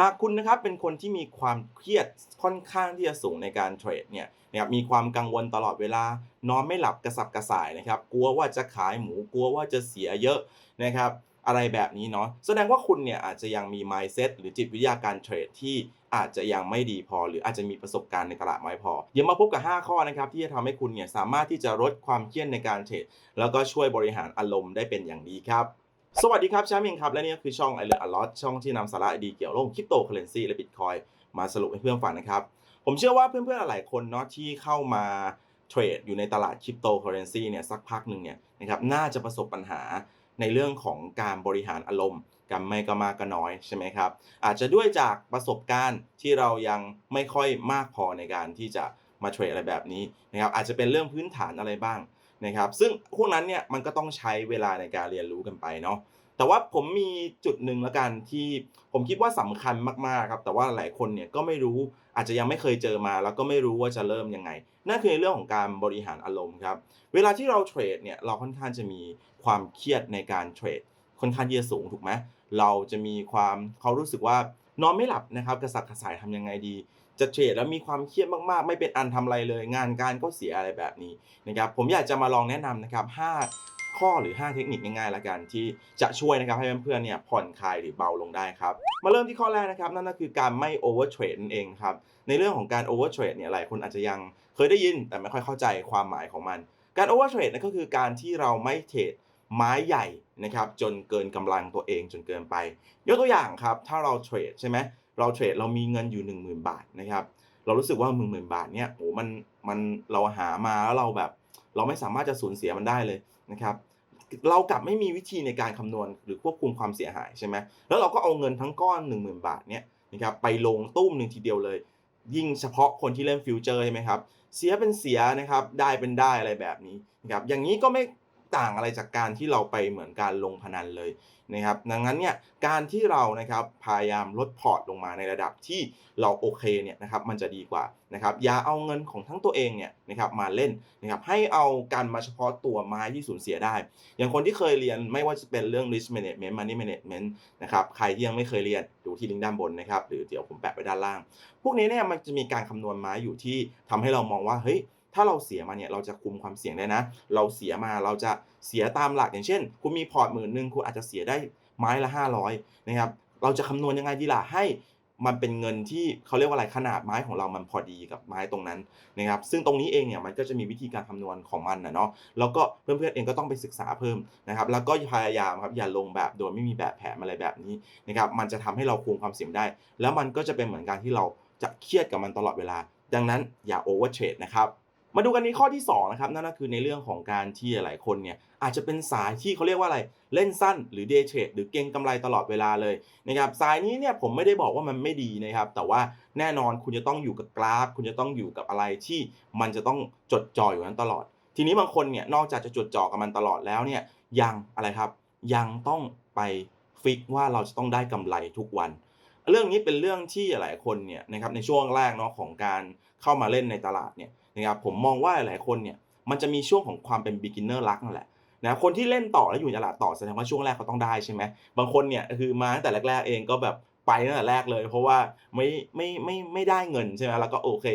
หากคุณนะครับเป็นคนที่มีความเครียดค่อนข้างที่จะสูงในการเทรดเนี่ยนะครับมีความกังวลตลอดเวลานอนไม่หลับกระสับกระส่ายนะครับ กลัวว่าจะขายหมูกลัวว่าจะเสียเยอะนะครับ อะไรแบบนี้เนาะแสดงว่าคุณเนี่ยอาจจะยังมี mindset หรือจิตวิทยาการเทรดที่อาจจะยังไม่ดีพอ หรืออาจจะมีประสบการณ์ในตลาดไม่พอ เดี๋ยวมาพบกับ 5 ข้อนะครับ ที่จะทำให้คุณเนี่ยสามารถที่จะลดความเครียดในการเทรดแล้วก็ช่วยบริหารอารมณ์ได้เป็นอย่างดีครับ สวัสดีครับชมป์เองครับ และนี่ก็คือช่อง i l e a r n a lot ช่องที่นำสาระดีเกี่ยวโลกคริปโตเคอเรนซีและบิตคอยมาสรุปให้เพื่อนฟังนะครับ ผมเชื่อว่าเพื่อนๆหลายคนเนาะที่เข้ามาเทรดอยู่ในตลาดคริปโตเคอเรนซีเนี่ยสักพักหนึ่งเนี่ยนะครับน่าจะประสบปัญหาในเรื่องของการบริหารอารมณ์กันไม่ก็มากก็น้อยใช่ไหมครับ อาจจะด้วยจากประสบการณ์ที่เรายังไม่ค่อยมากพอในการที่จะมาเทรดอะไรแบบนี้นะครับอาจจะเป็นเรื่องพื้นฐานอะไรบ้าง นะครับซึ่งพวกนั้นเนี่ยมันก็ต้องใช้เวลาในการเรียนรู้กันไปเนาะแต่ว่าผมมีจุดหนึ่งล้วกันที่ผมคิดว่าสำคัญมากๆครับแต่ว่าหลายคนเนี่ยก็ไม่รู้อาจจะยังไม่เคยเจอมา แล้วก็ไม่รู้ว่าจะเริ่มยังไงนั่นคือในเรื่องของการบริหารอารมณ์ครับเวลาที่เราเทรดเนี่ยเราค่อนข้างจะมีความเครียดในการเทรดค่อนข้างที่จะสูงถูกไหมเราจะมีความเขารู้สึกว่านอนไม่หลับนะครับกระสับกระส่ายทำยังไงดี จะเทรดแล้วมีความเครียดมากๆ ไม่เป็นอันทำอะไรเลย งานการก็เสียอะไรแบบนี้นะครับผมอยากจะมาลองแนะนำนะครับ5ข้อหรือ 5 เทคนิคง่ายๆละกันที่จะช่วยนะครับให้เพื่อนๆเนี่ยผ่อนคลายหรือเบาลงได้ครับ มาเริ่มที่ข้อแรกนะครับ นั่นก็คือการไม่โอเวอร์เทรดนั่นเองครับในเรื่องของการโอเวอร์เทรดเนี่ยหลายคนอาจจะยังเคยได้ยินแต่ไม่ค่อยเข้าใจความหมายของมัน การโอเวอร์เทรดนั่นก็คือการที่เราไม่เทรดไม้ใหญ่นะครับจนเกินกำลังตัวเองจนเกินไป ยกตัวอย่างครับถ้าเราเทรดใช่ไหม เราเทรดเรามีเงินอยู่ 10,000 บาทนะครับ เรารู้สึกว่าหมื่นหมื่นบาทเนี่ยโอ้มันมันเราหามาแล้วเราแบบ เราไม่สามารถจะสูญเสียมันได้เลยนะครับเรากลับไม่มีวิธีในการคำนวณหรือควบคุมความเสียหายใช่ไหมแล้วเราก็เอาเงินทั้งก้อน 1 0,000 บาทเนี่ยนะครับไปลงตุ้มหนึ่งทีเดียวเลย ยิ่งเฉพาะคนที่เล่นฟิวเจอร์ใช่ไหมครับเสียเป็นเสียนะครับได้เป็นได้อะไรแบบนี้นะครับอย่างนี้ก็ไม่ต่างอะไรจากการที่เราไปเหมือนการลงพนันเลย นะครับดังนั้นเนี่ยการที่เรานะครับพยายามลดพอร์ตลงมาในระดับที่เราโอเคเนี่ยนะครับมันจะดีกว่านะครับอย่าเอาเงินของทั้งตัวเองเนี่ยนะครับมาเล่นนะครับให้เอาการมาเฉพาะตัวไม้ที่สูญเสียได้ อย่างคนที่เคยเรียนไม่ว่าจะเป็นเรื่อง risk management money management นะครับใครที่ยังไม่เคยเรียนดูที่ลิงก์ด้านบนนะครับหรือเดี๋ยวผมแปะไว้ด้านล่าง พวกนี้เนี่ยมันจะมีการคำนวณมาอยู่ที่ทำให้เรามองว่าเฮ้ย ถ้าเราเสียมาเนี่ยเราจะคุมความเสี่ยงได้นะ เราเสียมาเราจะเสียตามหลักอย่างเช่น คุณมีพอร์ตหมื่นหนึ่งคุณอาจจะเสียได้ไม้ละ 500นะครับเราจะคำนวณยังไงดีล่ะให้มันเป็นเงินที่เขาเรียกว่าอะไรขนาดไม้ของเรามันพอดีกับไม้ตรงนั้นนะครับ ซึ่งตรงนี้เองเนี่ยมันก็จะมีวิธีการคำนวณของมันนะเนาะแล้วก็เพื่อนๆเองก็ต้องไปศึกษาเพิ่มนะครับ แล้วก็พยายามครับอย่าลงแบบโดยไม่มีแบบแผนอะไรแบบนี้นะครับมันจะทำให้เราคุมความเสี่ยงได้ แล้วมันก็จะเป็นเหมือนการที่เราจะเครียดกับมันตลอดเวลา ดังนั้นอย่าโอเวอร์เทรดนะครับ มาดูกันในข้อที่2นะครับนั่นก็คือในเรื่องของการที่หลายคนเนี่ยอาจจะเป็นสายที่เขาเรียกว่าอะไรเล่นสั้นหรือเดย์เทรดหรือเก็งกำไรตลอดเวลาเลยนะครับสายนี้เนี่ยผมไม่ได้บอกว่ามันไม่ดีนะครับแต่ว่าแน่นอนคุณจะต้องอยู่กับกราฟ คุณจะต้องอยู่กับอะไรที่มันจะต้องจดจ่ออยู่นั้นตลอด ทีนี้บางคนเนี่ยนอกจากจะจดจ่อกับมันตลอดแล้วเนี่ยยังอะไรครับยังต้องไปฟิกว่าเราจะต้องได้กำไรทุกวันเรื่องนี้เป็นเรื่องที่หลายคนเนี่ยนะครับในช่วงแรกเนาะของการเข้ามาเล่นในตลาดเนี่ย นะครับผมมองว่าหลายคนเนี่ยมันจะมีช่วงของความเป็น beginner รักนั่นแหละนะคนที่เล่นต่อแล้วอยู่ในตลาดต่อแสดงว่าช่วงแรกเขาต้องได้ใช่ไหมบางคนเนี่ยคือมาตั้งแต่แรกๆเองก็แบบไปตั้งแต่แรกเลย เพราะว่าไม่ไม่ไม่ไม่ได้เงินใช่ไหมแล้วก็โอเค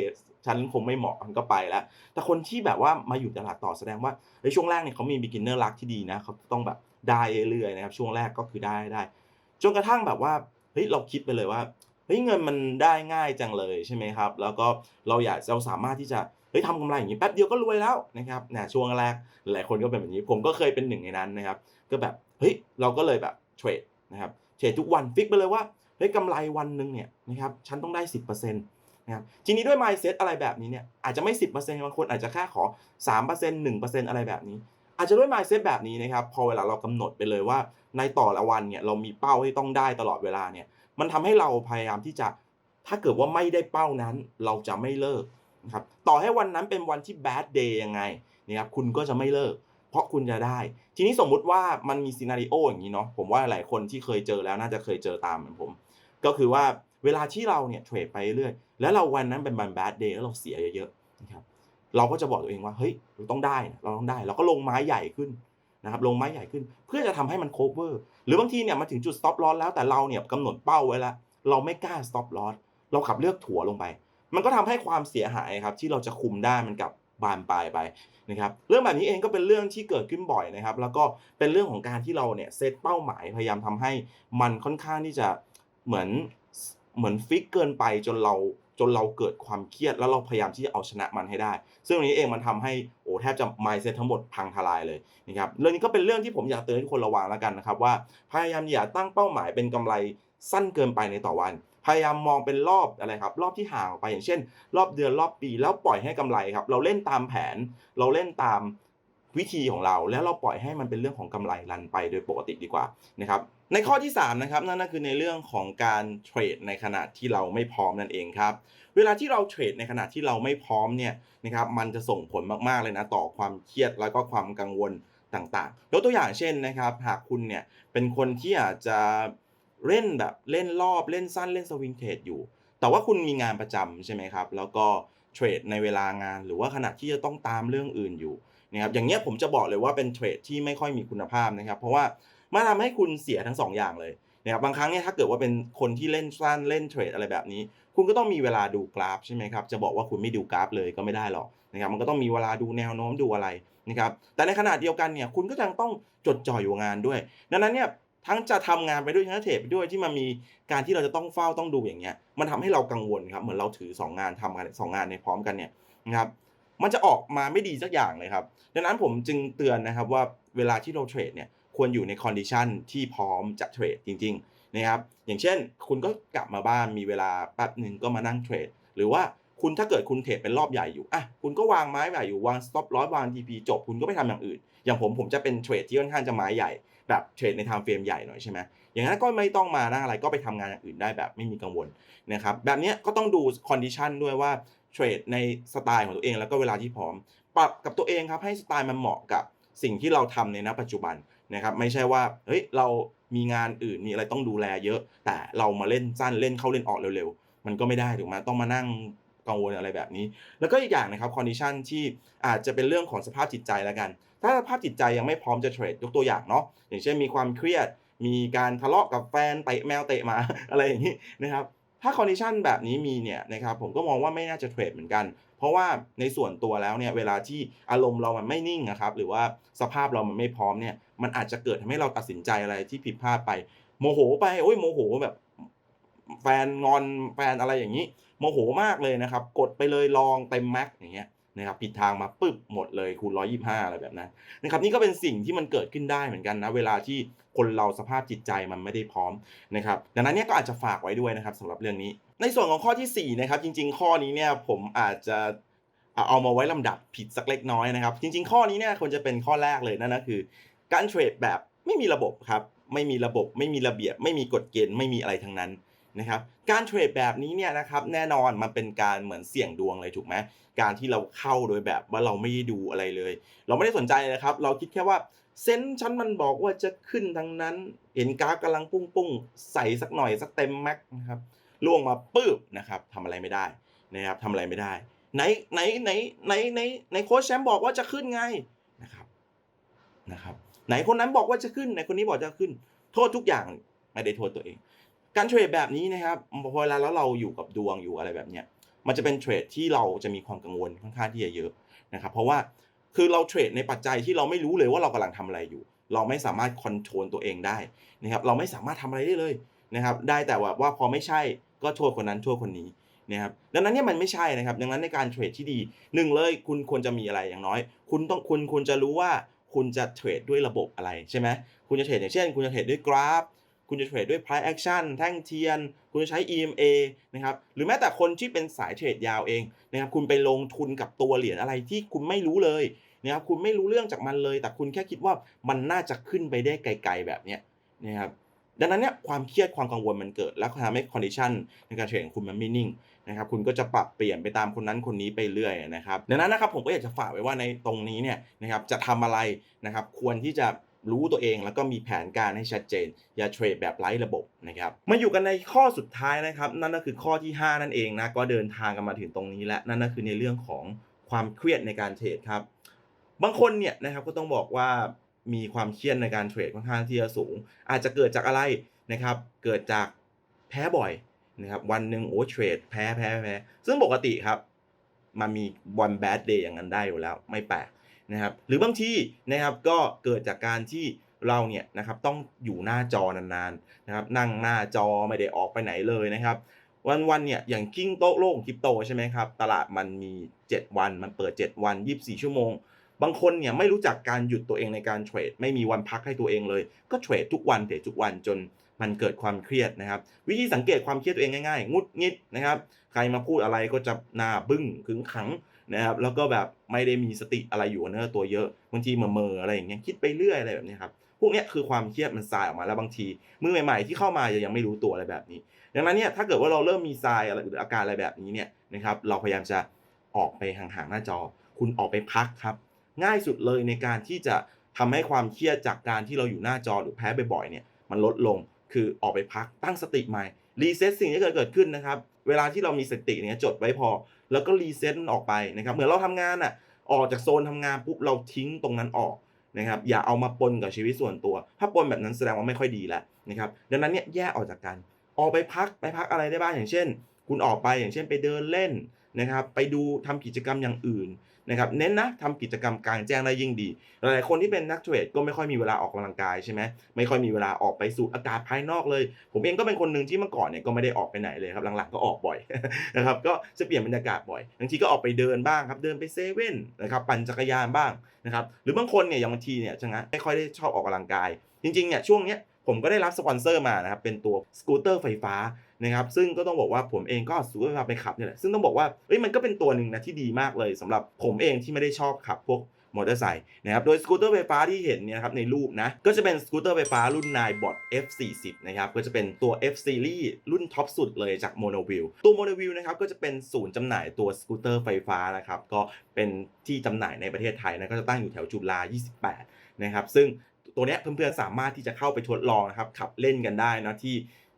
ฉันคงไม่เหมาะมันก็ไปแล้ว แต่คนที่แบบว่ามาอยู่ตลาดต่อแสดงว่าในช่วงแรกเนี่ยเขามี beginner รักที่ดีนะเขาต้องแบบได้เรื่อยๆนะครับช่วงแรกก็คือได้ได้จนกระทั่งแบบว่าเฮ้ยเราคิดไปเลยว่าเฮ้ยเงินมันได้ง่ายจังเลยใช่ไหมครับ แล้วก็เราอยากเราสามารถที่จะ เฮ้ยทำกำไรอย่างนี้แป๊บเดียวก็รวยแล้วนะครับนะช่วงแรกหลายคนก็เป็นแบบนี้ผมก็เคยเป็นหนึ่งในนั้นนะครับ ก็แบบเฮ้ยเราก็เลยแบบเทรดนะครับเทรดทุกวันฟิกไปเลยว่าเฮ้ยกำไรวันหนึ่งเนี่ยนะครับฉันต้องได้ 10%นะครับทีนี้ด้วย mindset อะไรแบบนี้เนี่ยอาจจะไม่ 10%บางคนอาจจะแค่ขอ 3% 1%อะไรแบบนี้ อาจจะด้วย mindset แบบนี้นะครับพอเวลาเรากำหนดไปเลยว่าในต่อละวันเนี่ยเรามีเป้าที่ต้องได้ตลอดเวลาเนี่ยมันทำให้เราพยายามที่จะถ้าเกิดว่าไม่ได้เป้านั้น เราจะไม่เลิก นะครับต่อให้วันนั้นเป็นวันที่ bad day ยังไงนะครับคุณก็จะไม่เลิก เพราะคุณจะได้ ทีนี้สมมุติว่ามันมีซีนารีโออย่างนี้เนาะผมว่าหลายคนที่เคยเจอแล้วน่าจะเคยเจอตามเหมือนผม ก็คือว่าเวลาที่เราเนี่ยเทรดไปเรื่อยแล้วเราวันนั้นเป็นวัน bad day แล้วเราเสียเยอะๆนะครับเราก็จะบอกตัวเองว่าเฮ้ยเราต้องได้เราต้องได้ เราก็ลงไม้ใหญ่ขึ้นนะครับลงไม้ใหญ่ขึ้นเพื่อจะทำให้มัน cover หรือบางทีเนี่ยมาถึงจุด stop loss แล้วแต่เราเนี่ยกำหนดเป้าไว้แล้วเราไม่กล้า stop loss เราขับเลือกถัวลงไป มันก็ทำให้ความเสียหายครับที่เราจะคุมได้มันกับบานปลายไปนะครับเรื่องแบบนี้เองก็เป็นเรื่องที่เกิดขึ้นบ่อยนะครับ แล้วก็เป็นเรื่องของการที่เราเนี่ยเซตเป้าหมายพยายามทำให้มันค่อนข้างที่จะเหมือนเหมือนฟิกเกินไปจนเราจนเราเกิดความเครียดแล้วเราพยายามที่จะเอาชนะมันให้ได้ ซึ่งตรงนี้เองมันทำให้โอ้แทบจะ mindset ทั้งหมดพังทลายเลยนะครับเรื่องนี้ก็เป็นเรื่องที่ผมอยากเตือนให้คนระวังแล้วกันนะครับว่าพยายามอย่าตั้งเป้าหมายเป็นกำไรสั้นเกินไปในต่อวัน พยายามมองเป็นรอบอะไรครับ รอบที่ห่างออกไปอย่างเช่น รอบเดือนรอบปีแล้วปล่อยให้กำไรครับ เราเล่นตามแผน เราเล่นตามวิธีของเรา แล้วเราปล่อยให้มันเป็นเรื่องของกำไรรันไปโดยปกติดีกว่านะครับในข้อที่3นะครับนั่นก็คือในเรื่องของการเทรดในขณะที่เราไม่พร้อมนั่นเองครับเวลาที่เราเทรดในขณะที่เราไม่พร้อมเนี่ยนะครับมันจะส่งผลมากๆเลยนะต่อความเครียดแล้วก็ความกังวลต่างๆยกตัวอย่างเช่นนะครับ หากคุณเนี่ยเป็นคนที่อาจจะ เล่นแบบเล่นรอบเล่นสั้นเล่นสวิงเทรดอยู่ แต่ว่าคุณมีงานประจำใช่ไหมครับ แล้วก็เทรดในเวลางานหรือว่าขณะที่จะต้องตามเรื่องอื่นอยู่นะครับอย่างเงี้ยผมจะบอกเลยว่าเป็นเทรดที่ไม่ค่อยมีคุณภาพนะครับ เพราะว่ามันทำให้คุณเสียทั้งสองอย่างเลยนะครับบางครั้งเนี่ยถ้าเกิดว่าเป็นคนที่เล่นสั้นเล่นเทรดอะไรแบบนี้ คุณก็ต้องมีเวลาดูกราฟใช่ไหมครับจะบอกว่าคุณไม่ดูกราฟเลยก็ไม่ได้หรอกนะครับมันก็ต้องมีเวลาดูแนวโน้มดูอะไรนะครับแต่ในขณะเดียวกันเนี่ยคุณก็ยังต้องจดจ่ออยู่งานด้วย ดังนั้นเนี่ย ทั้งจะทำงานไปด้วยทั้งเทรดไปด้วยที่มันมีการที่เราจะต้องเฝ้าต้องดูอย่างเงี้ย มันทำให้เรากังวลครับ เหมือนเราถือ 2 งานทำงานสองงานในพร้อมกันเนี่ยนะครับ มันจะออกมาไม่ดีสักอย่างเลยครับ ดังนั้นผมจึงเตือนนะครับว่าเวลาที่เราเทรดเนี่ยควรอยู่ในคอนดิชันที่พร้อมจะเทรดจริงๆนะครับ อย่างเช่น คุณก็กลับมาบ้านมีเวลาแป๊บหนึ่งก็มานั่งเทรด หรือว่าคุณถ้าเกิดคุณเทรดเป็นรอบใหญ่อยู่อะคุณก็วางไม้ใหญ่อยู่วาง stop loss วาง TP จบคุณก็ไปทำอย่างอื่น อย่างผมผมจะเป็นเทรดที่ค่อนข้างจะไม้ใหญ่ แบบเทรดในทม์เฟรมใหญ่หน่อยใช่ไหมอย่างนั้นก็ไม่ต้องมานั่งอะไรก็ไปทำงานอย่างอื่นได้แบบไม่มีกังวลนะครับแบบนี้ก็ต้องดูคอนดิชันด้วยว่าเทรดในสไตล์ของตัวเองแล้วก็เวลาที่พร้อม ปรับกับตัวเองครับให้สไตล์มันเหมาะกับสิ่งที่เราทำในณปัจจุบันนะครับไม่ใช่ว่าเฮ้ยเรามีงานอื่นมีอะไรต้องดูแลเยอะ แต่เรามาเล่นสั้นเล่นเข้าเล่นออกเร็วๆ มันก็ไม่ได้ถูกไหมต้องมานั่งกังวลอะไรแบบนี้ แล้วก็อีกอย่างนะครับคอนดิชันที่อาจจะเป็นเรื่องของสภาพจิตใจแล้วกัน ถ้าสภาพจิตใจยังไม่พร้อมจะเทรดยกตัวอย่างเนาะอย่างเช่นมีความเครียด มีการทะเลาะกับแฟนเตะแมวเตะหมาอะไรอย่างนี้นะครับถ้าคอนดิชันแบบนี้มีเนี่ยนะครับผมก็มองว่าไม่น่าจะเทรดเหมือนกัน เพราะว่าในส่วนตัวแล้วเนี่ยเวลาที่อารมณ์เรามันไม่นิ่งนะครับหรือว่าสภาพเรามันไม่พร้อมเนี่ยมันอาจจะเกิดทำให้เราตัดสินใจอะไรที่ผิดพลาดไปโมโหไปโอ้ยโมโหแบบแฟนงอนแฟนอะไรอย่างนี้ โมโหมากเลยนะครับ กดไปเลยลองเต็มแม็กอย่างเงี้ย นะครับผิดทางมาปึ๊บหมดเลยคูณ125อะไรแบบนั้นนะครับนี่ก็เป็นสิ่งที่มันเกิดขึ้นได้เหมือนกันนะเวลาที่คนเราสภาพจิตใจมันไม่ได้พร้อมนะครับดังนั้นเนี่ยก็อาจจะฝากไว้ด้วยนะครับสำหรับเรื่องนี้ ในส่วนของข้อที่4นะครับจริง ๆ ข้อนี้เนี่ยผมอาจจะเอามาไว้ลำดับผิดสักเล็กน้อยนะครับ จริง ๆ ข้อนี้เนี่ยควรจะเป็นข้อแรกเลยนั่นก็คือ การเทรดแบบไม่มีระบบครับไม่มีระบบไม่มีระเบียบ ไม่มีกฎเกณฑ์ไม่มีอะไรทั้งนั้น นะครับการเทรดแบบนี้เนี่ยนะครับแน่นอนมันเป็นการเหมือนเสี่ยงดวงเลยถูกไหมการที่เราเข้าโดยแบบว่าเราไม่ได้ดูอะไรเลย เราไม่ได้สนใจนะครับ เราคิดแค่ว่าเซนส์ฉันมันบอกว่าจะขึ้นทั้งนั้น เห็นกราฟกำลังปุ้งปุ้งๆใส่สักหน่อยสักเต็มแม็กนะครับล่วงมาปื๊บนะครับทำอะไรไม่ได้นะครับทำอะไรไม่ได้ไหนไหนไหนไหนไหนไหนโค้ชแชมป์บอกว่าจะขึ้นไงนะครับนะครับ ไหนคนนั้นบอกว่าจะขึ้นไหนคนนี้บอกจะขึ้น โทษทุกอย่างไม่ได้โทษตัวเอง การเทรดแบบนี้นะครับพอเวลาแล้วเราอยู่กับดวงอยู่อะไรแบบเนี้ยมันจะเป็นเทรดที่เราจะมีความกังวลค่อนข้างที่จะเยอะนะครับเพราะว่าคือเราเทรดในปัจจัยที่เราไม่รู้เลยว่าเรากำลังทำอะไรอยู่ เราไม่สามารถคอนโทรลตัวเองได้นะครับเราไม่สามารถทำอะไรได้เลยนะครับได้แต่ว่าว่าพอไม่ใช่ก็โทษคนนั้นโทษคนนี้นะครับดังนั้นเนี่ยมันไม่ใช่นะครับ ดังนั้นในการเทรดที่ดีหนึ่งเลยคุณควรจะมีอะไรอย่างน้อย คุณต้องคุณคุณจะรู้ว่าคุณจะเทรดด้วยระบบอะไรใช่ไหมคุณจะเทรดอย่างเช่น คุณจะเทรดด้วยกราฟ คุณจะเทรดด้วย price action แท่งเทียน คุณจะใช้ EMA นะครับหรือแม้แต่คนที่เป็นสายเทรดยาวเองนะครับคุณไปลงทุนกับตัวเหรียญอะไรที่คุณไม่รู้เลยนะครับคุณไม่รู้เรื่องจากมันเลย แต่คุณแค่คิดว่ามันน่าจะขึ้นไปได้ไกล ๆ แบบเนี้ยนะครับดังนั้นเนี่ยความเครียดความกังวลมันเกิด แล้วทำให้คอนดิชันในการเทรดของคุณมันไม่นิ่งนะครับคุณก็จะปรับเปลี่ยนไปตามคนนั้นคนนี้ไปเรื่อยนะครับดังนั้นนะครับผมก็อยากจะฝากไว้ว่าในตรงนี้เนี่ยนะครับจะทำอะไรนะครับควรที่จะ รู้ตัวเองแล้วก็มีแผนการให้ชัดเจน อย่าเทรดแบบไร้ระบบนะครับมาอยู่กันในข้อสุดท้ายนะครับ นั่นก็คือข้อที่ 5 นั่นเองนะก็เดินทางกันมาถึงตรงนี้แล้วนั่นก็คือในเรื่องของความเครียดในการเทรดครับ บางคนเนี่ยนะครับก็ต้องบอกว่ามีความเครียดในการเทรดค่อนข้างที่จะสูง อาจจะเกิดจากอะไรนะครับ เกิดจากแพ้บ่อยนะครับวันหนึ่งโอ้เทรดแพ้แพ้แพ้ซึ่งปกติครับ มันมีวันแบดเดย์อย่างนั้นได้อยู่แล้ว ไม่แปลก นะครับหรือบางทีนะครับก็เกิดจากการที่เราเนี่ยนะครับต้องอยู่หน้าจอนานๆนะครับนั่งหน้าจอไม่ได้ออกไปไหนเลยนะครับ วันๆเนี่ยอย่างกิ้งโต๊ะโลกคริปโตใช่ไหมครับตลาดมันมี 7 วันมันเปิด 7 วัน 24 ชั่วโมง บางคนเนี่ยไม่รู้จักการหยุดตัวเองในการเทรดไม่มีวันพักให้ตัวเองเลย ก็เทรดทุกวันเทรดทุกวันจนมันเกิดความเครียดนะครับ วิธีสังเกตความเครียดตัวเองง่ายๆ งุดงิดนะครับ ใครมาพูดอะไรก็จะหน้าบึ้งขึงขัง นะครับแล้วก็แบบไม่ได้มีสติอะไรอยู่เนื้อตัวเยอะบางทีเมอๆออะไรอย่างเงี้ยคิดไปเรื่อยอะไรแบบนี้ครับพวกเนี้ยคือความเครียดมันทรายออกมาแล้วบางทีมือใหม่ๆที่เข้ามายังไม่รู้ตัวอะไรแบบนี้ ดังนั้นเนี่ยถ้าเกิดว่าเราเริ่มมีทรายอะไรหรืออาการอะไรแบบนี้เนี่ยนะครับเราพยายามจะออกไปห่างๆหน้าจอ คุณออกไปพักครับ ง่ายสุดเลยในการที่จะทำให้ความเครียดจากการที่เราอยู่หน้าจอหรือแพ้บ่อยๆเนี่ยมันลดลงคือออกไปพักตั้งสติใหม่รีเซ็ตสิ่งที่เกิดขึ้นนะครับ เวลาที่เรามีสติเนี่ยจดไว้พอ แล้วก็รีเซ็ตมันออกไปนะครับ เหมือนเราทำงานอะออกจากโซนทำงานปุ๊บเราทิ้งตรงนั้นออกนะครับ อย่าเอามาปนกับชีวิตส่วนตัว ถ้าปนแบบนั้นแสดงว่าไม่ค่อยดีแล้วนะครับ ดังนั้นเนี่ยแยกออกจากกัน ออกไปพักไปพักอะไรได้บ้างอย่างเช่น คุณออกไปอย่างเช่นไปเดินเล่นนะครับ ไปดูทำกิจกรรมอย่างอื่น นะครับเน้นนะทำกิจกรรมกลางแจ้งได้ยิ่งดี หลายๆคนที่เป็นนักเทรดก็ไม่ค่อยมีเวลาออกกำลังกายใช่ไหมไม่ค่อยมีเวลาออกไปสู่อากาศภายนอกเลย ผมเองก็เป็นคนหนึ่งที่เมื่อก่อนเนี่ยก็ไม่ได้ออกไปไหนเลยครับหลังๆก็ออกบ่อยนะครับก็จะเปลี่ยนบรรยากาศบ่อยบางทีก็ออกไปเดินบ้างครับเดินไปเซเว่นนะครับปั่นจักรยานบ้างนะครับหรือบางคนเนี่ยอย่างบางทีเนี่ยชะงัไม่ค่อยได้ชอบออกกำลังกาย จริงๆเนี่ยช่วงเนี้ย ผมก็ได้รับสปอนเซอร์มานะครับเป็นตัวสกูตเตอร์ไฟฟ้านะครับซึ่งก็ต้องบอกว่าผมเองก็สกูตเตอร์ไฟฟ้าไปขับเนี่ยแหละซึ่งต้องบอกว่าเอ้ยมันก็เป็นตัวหนึ่งนะที่ดีมากเลยสำหรับผมเองที่ไม่ได้ชอบขับพวกมอเตอร์ไซค์นะครับ โดยสกูตเตอร์ไฟฟ้าที่เห็นเนี่ยครับในรูปนะ ก็จะเป็นสกูตเตอร์ไฟฟ้ารุ่น9 b o t F40 นะครับ ก็จะเป็นตัว F Series รุ่นท็อปสุดเลยจาก Monoview ตัว Monoview นะครับ ก็จะเป็นศูนย์จำหน่ายตัวสกูตเตอร์ไฟฟ้านะครับ ก็เป็นที่จำหน่ายในประเทศไทยนะ ก็จะตั้งอยู่แถวจุฬา28 นะครับ ซึ่ง ตัวเนี้ยเพื่อนๆสามารถที่จะเข้าไปทดลองนะครับขับเล่นกันได้นะที่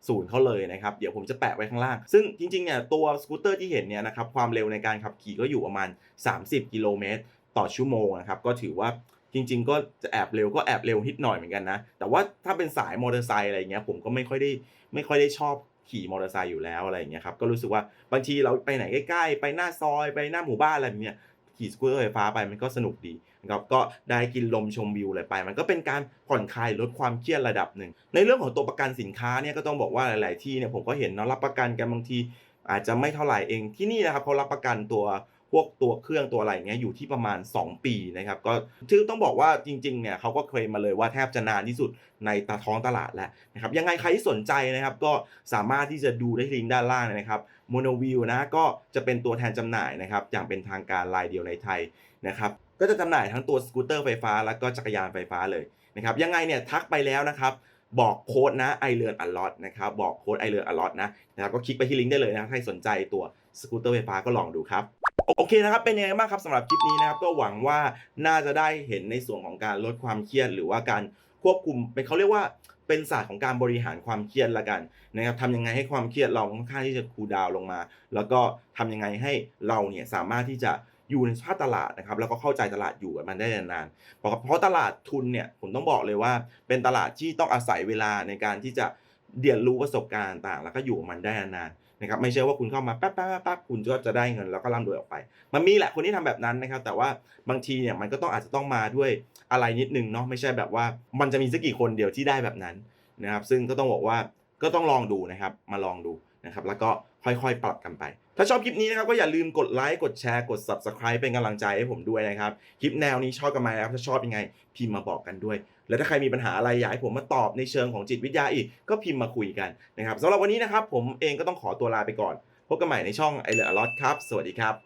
ศูนย์เขาเลยนะครับ เดี๋ยวผมจะแปะไว้ข้างล่าง ซึ่งจริงๆเนี่ยตัวสกูตเตอร์ที่เห็นเนี่ยนะครับความเร็วในการขับขี่ก็อยู่ประมาณ 30 กิโลเมตรต่อชั่วโมงนะครับก็ถือว่าจริง ๆ ก็จะแอบเร็วก็แอบเร็วนิดหน่อยเหมือนกันนะ แต่ว่าถ้าเป็นสายมอเตอร์ไซค์อะไรเงี้ยผมก็ไม่ค่อยได้ไม่ค่อยได้ชอบขี่มอเตอร์ไซค์อยู่แล้วอะไรอย่างเงี้ยครับก็รู้สึกว่าบางทีเราไปไหนใกล้ๆ ไปหน้าซอยไปหน้าหมู่บ้านอะไรแบบเนี้ย ขี่สกูตเตอร์ไฟฟ้าไปมันก็สนุกดีนะครับก็ได้กินลมชมวิวอะไรไป มันก็เป็นการผ่อนคลายลดความเครียดระดับหนึ่ง ในเรื่องของตัวประกันสินค้าเนี่ยก็ต้องบอกว่าหลาย ๆ ที่เนี่ยผมก็เห็นเนาะรับประกันกันบางทีอาจจะไม่เท่าไหร่เองที่นี่นะครับเขารับประกันตัว วกตัวเครื่องตัวอะไรเงี้ยอยู่ที่ประมาณ 2 ปีนะครับก็คือต้องบอกว่าจริงๆเนี่ยเขาก็เคลมมาเลยว่าแทบจะนานที่สุดในตาท้องตลาดแล้วนะครับยังไงใครที่สนใจนะครับก็สามารถที่จะดูได้ที่ลิงก์ด้านล่างนะครับโมโนวิวนะก็จะเป็นตัวแทนจำหน่ายนะครับอย่างเป็นทางการรายเดียวในไทยนะครับก็จะจำหน่ายทั้งตัวสกูตเตอร์ไฟฟ้าแล้วก็จักรยานไฟฟ้าเลยนะครับยังไงเนี่ยทักไปแล้วนะครับบอกโค้ดนะไอเลือนอัลลอตนะครับบอกโค้ดไอเลือนอัลลอตนะนะครับก็คลิกไปที่ลิงก์ได้เลยนะใครสนใจตัว สกูตเตอร์ไฟฟ้าก็ลองดูครับโอเคนะครับ เป็นยังไงบ้างครับสำหรับคลิปนี้นะครับ ก็หวังว่าน่าจะได้เห็นในส่วนของการลดความเครียด หรือว่าการควบคุมเป็นเขาเรียกว่าเป็นศาสตร์ของการบริหารความเครียดละกันนะครับทำยังไงให้ความเครียดเราค่อนข้างที่จะคูลดาวลงมา แล้วก็ทำยังไงให้เราเนี่ยสามารถที่จะอยู่ในสภาพตลาดนะครับ แล้วก็เข้าใจตลาดอยู่กับมันได้นานๆเพราะเพราะตลาดทุนเนี่ยผมต้องบอกเลยว่า เป็นตลาดที่ต้องอาศัยเวลาในการที่จะเรียนรู้ประสบการณ์ต่าง แล้วก็อยู่กับมันได้นาน นะครับไม่ใช่ว่าคุณเข้ามาแป๊บๆๆๆคุณก็จะได้เงินแล้วก็ร่ำรวยออกไป มันมีแหละคนที่ทำแบบนั้นนะครับ แต่ว่าบางทีเนี่ยมันก็ต้องอาจจะต้องมาด้วยอะไรนิดนึงเนาะไม่ใช่แบบว่ามันจะมีสักกี่คนเดียวที่ได้แบบนั้นนะครับ ซึ่งก็ต้องบอกว่าก็ต้องลองดูนะครับมาลองดูนะครับแล้วก็ค่อยๆ ปรับกันไป ถ้าชอบคลิปนี้นะครับก็อย่าลืมกดไลค์ กดแชร์ กด subscribe เป็นกำลังใจให้ผมด้วยนะครับ คลิปแนวนี้ชอบกันไหมนะครับ ถ้าชอบยังไงพิมพ์มาบอกกันด้วย แล้วถ้าใครมีปัญหาอะไรอยากให้ผมมาตอบในเชิงของจิตวิทยาอีก ก็พิมพ์มาคุยกันนะครับสำหรับวันนี้นะครับผมเองก็ต้องขอตัวลาไปก่อน พบกันใหม่ในช่องไอเลอร์ลอตครับ สวัสดีครับ